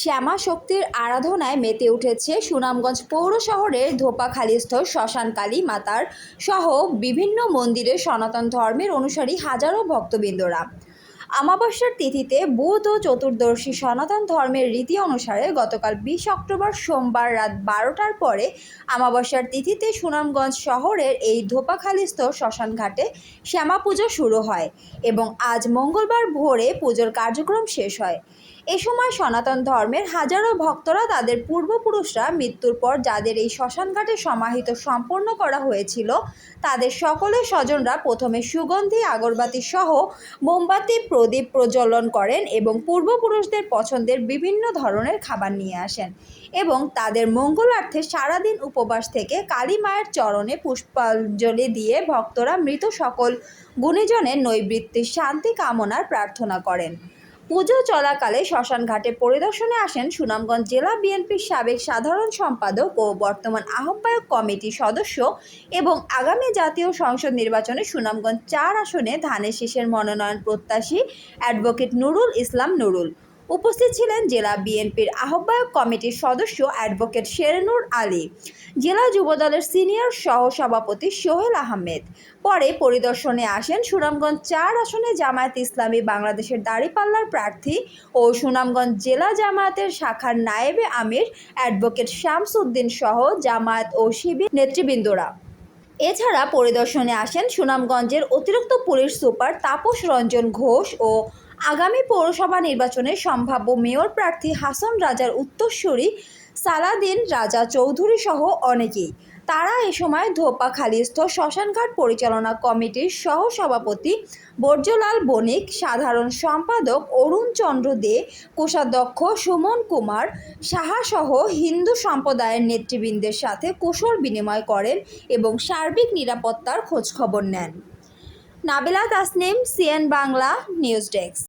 শ্যামা শক্তির আরাধনায় মেতে উঠেছে সুনামগঞ্জ পৌর শহরের ধোপাখালীস্থ শ্মশানকালী মাতার সহ বিভিন্ন মন্দিরে সনাতন ধর্মের অনুসারী হাজারো ভক্তবৃন্দরা। আমাবস্যার তিথিতে বুধ ও চতুর্দশী সনাতন ধর্মের রীতি অনুসারে গতকাল বিশ অক্টোবর সোমবার রাত বারোটার পরে আমাবস্যার তিথিতে সুনামগঞ্জ শহরের এই ধোপাখালীস্থ শ্মশানঘাটে শ্যামা পুজো শুরু হয় এবং আজ মঙ্গলবার ভোরে পুজোর কার্যক্রম শেষ হয়। এ সময় সনাতন ধর্মের হাজারো ভক্তরা তাদের পূর্বপুরুষরা মৃত্যুর পর যাদের এই শ্মশানঘাটে সমাহিত সম্পন্ন করা হয়েছিল, তাদের সকলের স্বজনরা প্রথমে সুগন্ধি, আগরবাতি সহ মোমবাতি, প্রদীপ প্রজ্বলন করেন এবং পূর্বপুরুষদের পছন্দের বিভিন্ন ধরনের খাবার নিয়ে আসেন এবং তাদের মঙ্গলার্থে সারাদিন উপবাস থেকে কালী মায়ের চরণে পুষ্পাঞ্জলি দিয়ে ভক্তরা মৃত সকল গুণীজনের নৈবৃত্তির শান্তি কামনার প্রার্থনা করেন। পুজো চলাকালে শ্মশানঘাটে পরিদর্শনে আসেন সুনামগঞ্জ জেলা বিএনপির সাবেক সাধারণ সম্পাদক ও বর্তমান আহ্বায়ক কমিটির সদস্য এবং আগামী জাতীয় সংসদ নির্বাচনে সুনামগঞ্জ চার আসনে ধানের শীষের মনোনয়ন প্রত্যাশী অ্যাডভোকেট নুরুল ইসলাম নুরুল। উপস্থিত ছিলেন জেলা বিএনপির আহ্বায়ক কমিটির সদস্য অ্যাডভোকেট শেরনুর আলী, জেলা যুবদলের সিনিয়র সহসভাপতি সোহেল আহমেদ। পরে পরিদর্শনে আসেন সুনামগঞ্জ চার আসনে জামায়াত ইসলামী বাংলাদেশের দাঁড়িপাল্লার প্রার্থী ও সুনামগঞ্জ জেলা জামায়াতের শাখার নায়েবে আমির, অ্যাডভোকেট শামসুদ্দিন সহ জামায়াত ও শিবির নেতৃবৃন্দরা। এছাড়া পরিদর্শনে আসেন সুনামগঞ্জের অতিরিক্ত পুলিশ সুপার তাপস রঞ্জন ঘোষ ও আগামী পৌরসভা নির্বাচনে সম্ভাব্য মেয়র প্রার্থী হাসন রাজার উত্তরসূরি, সালাদিন রাজা চৌধুরী সহ অনেকেই। তারা এ সময় ধোপাখালীস্থ শ্মশানঘাট পরিচালনা কমিটির সহসভাপতি বর্জলাল বণিক, সাধারণ সম্পাদক অরুণ চন্দ্র দে, কোষাধ্যক্ষ সুমন কুমার সাহাসহ হিন্দু সম্প্রদায়ের নেতৃবৃন্দের সাথে কুশল বিনিময় করেন এবং সার্বিক নিরাপত্তার খোঁজখবর নেন। Nabila Tasnim CN Bangla news desk.